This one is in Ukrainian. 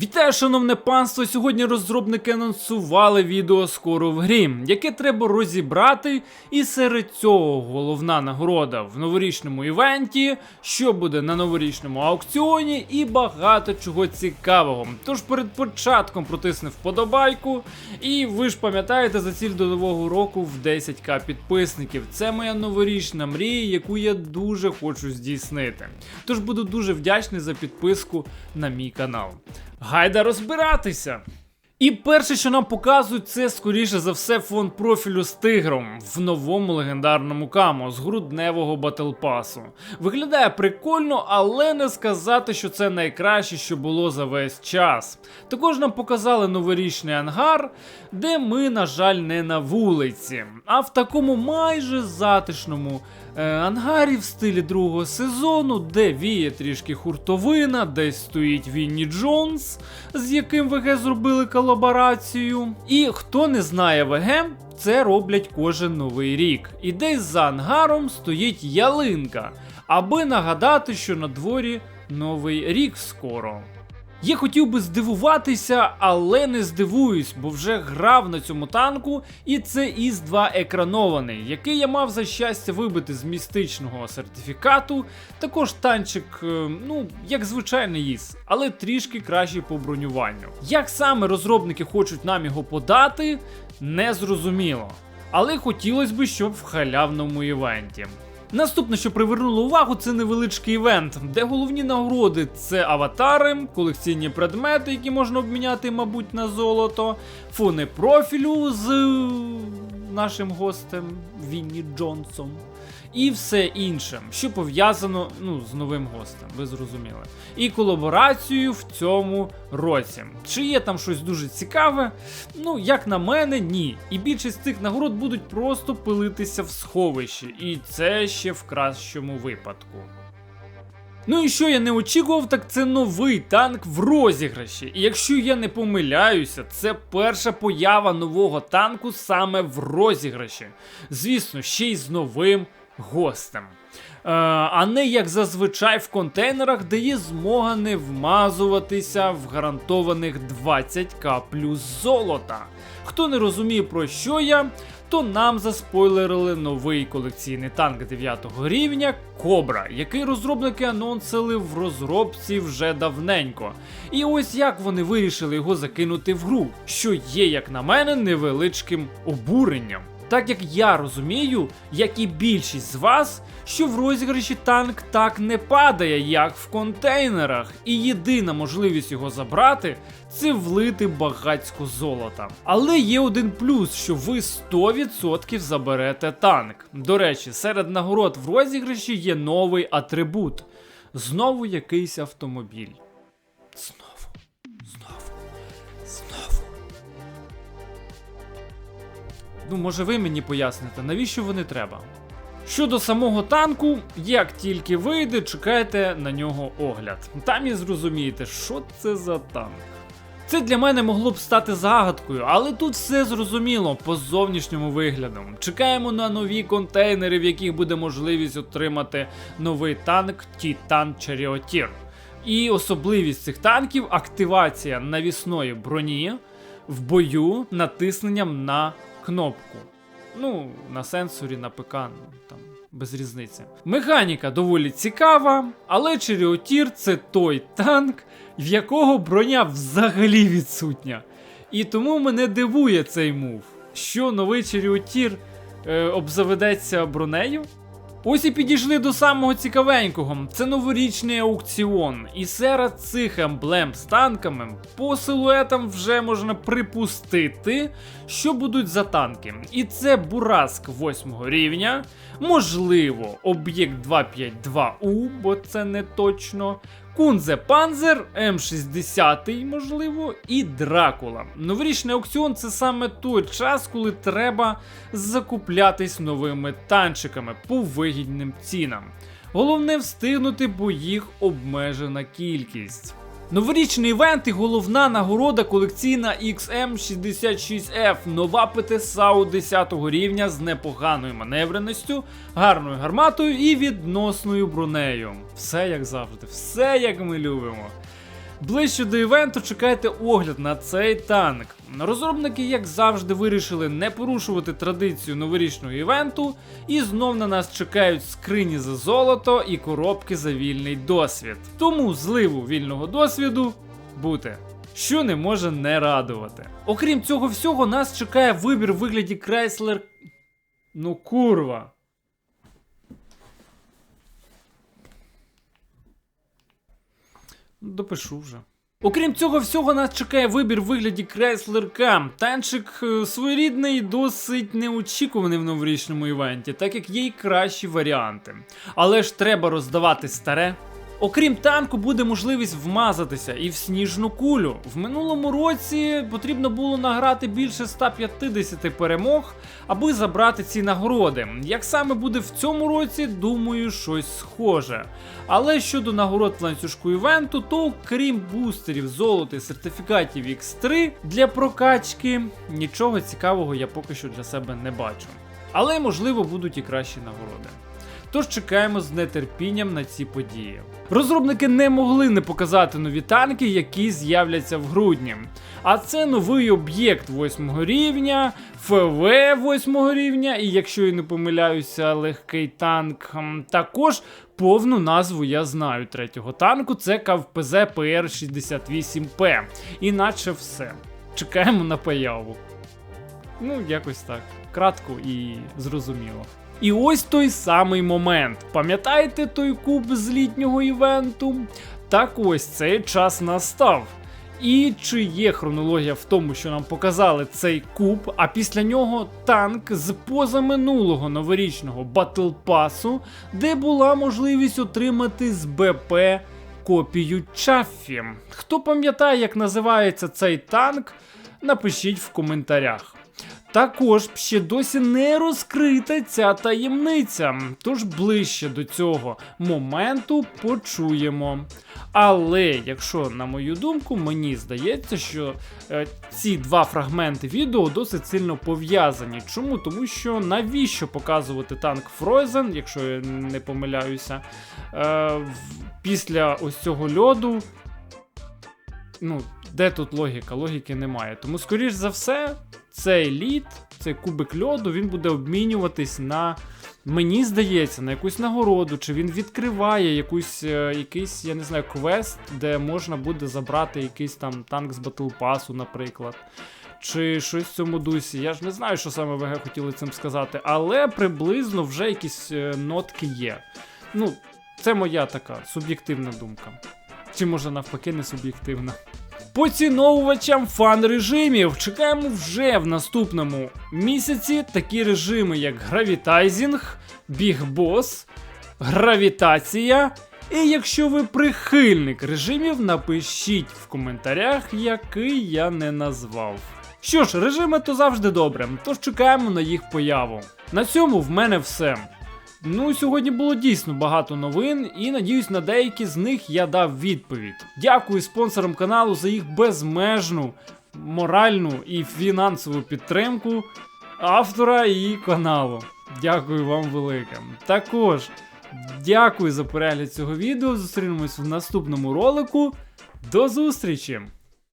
Вітаю, шановне панство! Сьогодні розробники анонсували відео скоро в грі, яке треба розібрати. І серед цього головна нагорода в новорічному івенті, що буде на новорічному аукціоні, і багато чого цікавого. Тож перед початком протисни вподобайку. І ви ж пам'ятаєте за ціль до нового року в 10к підписників. Це моя новорічна мрія, яку я дуже хочу здійснити. Тож буду дуже вдячний за підписку на мій канал. Гайда розбиратися! І перше, що нам показують, це скоріше за все фон профілю з тигром в новому легендарному камо з грудневого батлпасу. Виглядає прикольно, але не сказати, що це найкраще, що було за весь час. Також нам показали новорічний ангар, де ми, на жаль, не на вулиці, а в такому майже затишному е, ангарі в стилі другого сезону, де віє трішки хуртовина, десь стоїть Вінні Джонс, з яким ВГ зробили колаборацію. І хто не знає ВГ, це роблять кожен новий рік. І десь за ангаром стоїть ялинка, аби нагадати, що на дворі новий рік скоро. Я хотів би здивуватися, але не здивуюсь, бо вже грав на цьому танку, і це із 2 екранований, який я мав за щастя вибити з містичного сертифікату. Також танчик, е, ну, як звичайний ІС, але трішки кращий по бронюванню. Як саме розробники хочуть нам його подати, не зрозуміло. Але хотілося б, щоб в халявному івенті. Наступне, що привернуло увагу, це невеличкий івент, де головні нагороди? Це аватари, колекційні предмети, які можна обміняти, мабуть, на золото, фони профілю з е, нашим гостем Вінні Джонсом. І все інше, що пов'язано ну, з новим гостем, ви зрозуміли. І колаборацію в цьому році. Чи є там щось дуже цікаве? Ну, як на мене, ні. І більшість цих нагород будуть просто пилитися в сховищі, і це ще в кращому випадку. Ну і що я не очікував, так це новий танк в розіграші. І якщо я не помиляюся, це перша поява нового танку саме в розіграші. Звісно, ще й з новим гостем. Е, а не як зазвичай в контейнерах, де є змога не вмазуватися в гарантованих 20к плюс золота. Хто не розуміє про що я, то нам заспойлерили новий колекційний танк 9 рівня Кобра, який розробники анонсили в розробці вже давненько. І ось як вони вирішили його закинути в гру, що є, як на мене, невеличким обуренням. Так як я розумію, як і більшість з вас, що в розіграші танк так не падає, як в контейнерах, і єдина можливість його забрати це влити багацько золота. Але є один плюс, що ви 100% заберете танк. До речі, серед нагород в розіграші є новий атрибут. Знову якийсь автомобіль. Знову, Ну, може ви мені поясните, навіщо вони треба? Щодо самого танку, як тільки вийде, чекайте на нього огляд. Там і зрозумієте, що це за танк. Це для мене могло б стати загадкою, але тут все зрозуміло по зовнішньому вигляду. Чекаємо на нові контейнери, в яких буде можливість отримати новий танк Titan Charioteer. І особливість цих танків активація навісної броні в бою натисненням на кнопку. Ну, на сенсорі, на ПК, ну, там без різниці. Механіка доволі цікава, але Черіотір це той танк, в якого броня взагалі відсутня. І тому мене дивує цей мув, що новий Черіотір е, обзаведеться бронею. Ось і підійшли до самого цікавенького. Це новорічний аукціон. І серед цих емблем з танками по силуетам вже можна припустити, що будуть за танки. І це Бураск 8 рівня, можливо, об'єкт 252У, бо це не точно. Кунзе Панзер, М60, можливо, і Дракула. Новорічний аукціон це саме той час, коли треба закуплятись новими танчиками по вигідним цінам. Головне встигнути, бо їх обмежена кількість. Новорічний івент і головна нагорода колекційна XM66F, нова ПТСАУ 10 рівня з непоганою маневреністю, гарною гарматою і відносною бронею. Все як завжди, все як ми любимо. Ближче до івенту чекайте огляд на цей танк. Розробники, як завжди, вирішили не порушувати традицію новорічного івенту, і знов на нас чекають скрині за золото і коробки за вільний досвід. Тому зливу вільного досвіду бути. Що не може не радувати. Окрім цього всього, нас чекає вибір в вигляді Chrysler. Ну курва. Допишу вже. Окрім цього всього, нас чекає вибір в вигляді Chrysler. Танчик е, своєрідний, досить неочікуваний в новорічному івенті, так як є й кращі варіанти. Але ж треба роздавати старе. Окрім танку, буде можливість вмазатися і в сніжну кулю. В минулому році потрібно було награти більше 150 перемог, аби забрати ці нагороди. Як саме буде в цьому році, думаю, щось схоже. Але щодо нагород в ланцюжку івенту, то крім бустерів, золота і сертифікатів X3 для прокачки, нічого цікавого я поки що для себе не бачу. Але можливо будуть і кращі нагороди. Тож чекаємо з нетерпінням на ці події. Розробники не могли не показати нові танки, які з'являться в грудні. А це новий об'єкт 8 рівня, ФВ 8 рівня, і якщо я не помиляюся, легкий танк. Також повну назву я знаю третього танку. Це КВПЗ ПР-68П. Іначе все. Чекаємо на появу. Ну, якось так. Кратко і зрозуміло. І ось той самий момент. Пам'ятаєте той куб з літнього івенту? Так ось цей час настав. І чи є хронологія в тому, що нам показали цей куб, а після нього танк з позаминулого новорічного батл пасу, де була можливість отримати з БП копію Чаффі. Хто пам'ятає, як називається цей танк, напишіть в коментарях. Також ще досі не розкрита ця таємниця, тож ближче до цього моменту почуємо. Але якщо, на мою думку, мені здається, що е, ці два фрагменти відео досить сильно пов'язані. Чому? Тому що навіщо показувати танк Фройзен, якщо я не помиляюся, е, після ось цього льоду. Ну, де тут логіка? Логіки немає. Тому, скоріш за все, цей лід, цей кубик льоду, він буде обмінюватись на. Мені здається, на якусь нагороду, чи він відкриває якусь, е, якийсь, я не знаю, квест, де можна буде забрати якийсь там танк з Pass, наприклад. Чи щось в цьому дусі. Я ж не знаю, що саме ВГ хотіли цим сказати, але приблизно вже якісь е, нотки є. Ну, це моя така суб'єктивна думка. Чи може навпаки не суб'єктивна. Поціновувачам фан режимів чекаємо вже в наступному місяці такі режими, як Гравітайзінг, Біг Бос, Гравітація. І якщо ви прихильник режимів, напишіть в коментарях, який я не назвав. Що ж, режими то завжди добре, тож чекаємо на їх появу. На цьому в мене все. Ну, сьогодні було дійсно багато новин, і надіюсь, на деякі з них я дав відповідь. Дякую спонсорам каналу за їх безмежну моральну і фінансову підтримку автора і каналу. Дякую вам велике. Також дякую за перегляд цього відео. Зустрінемось в наступному ролику. До зустрічі!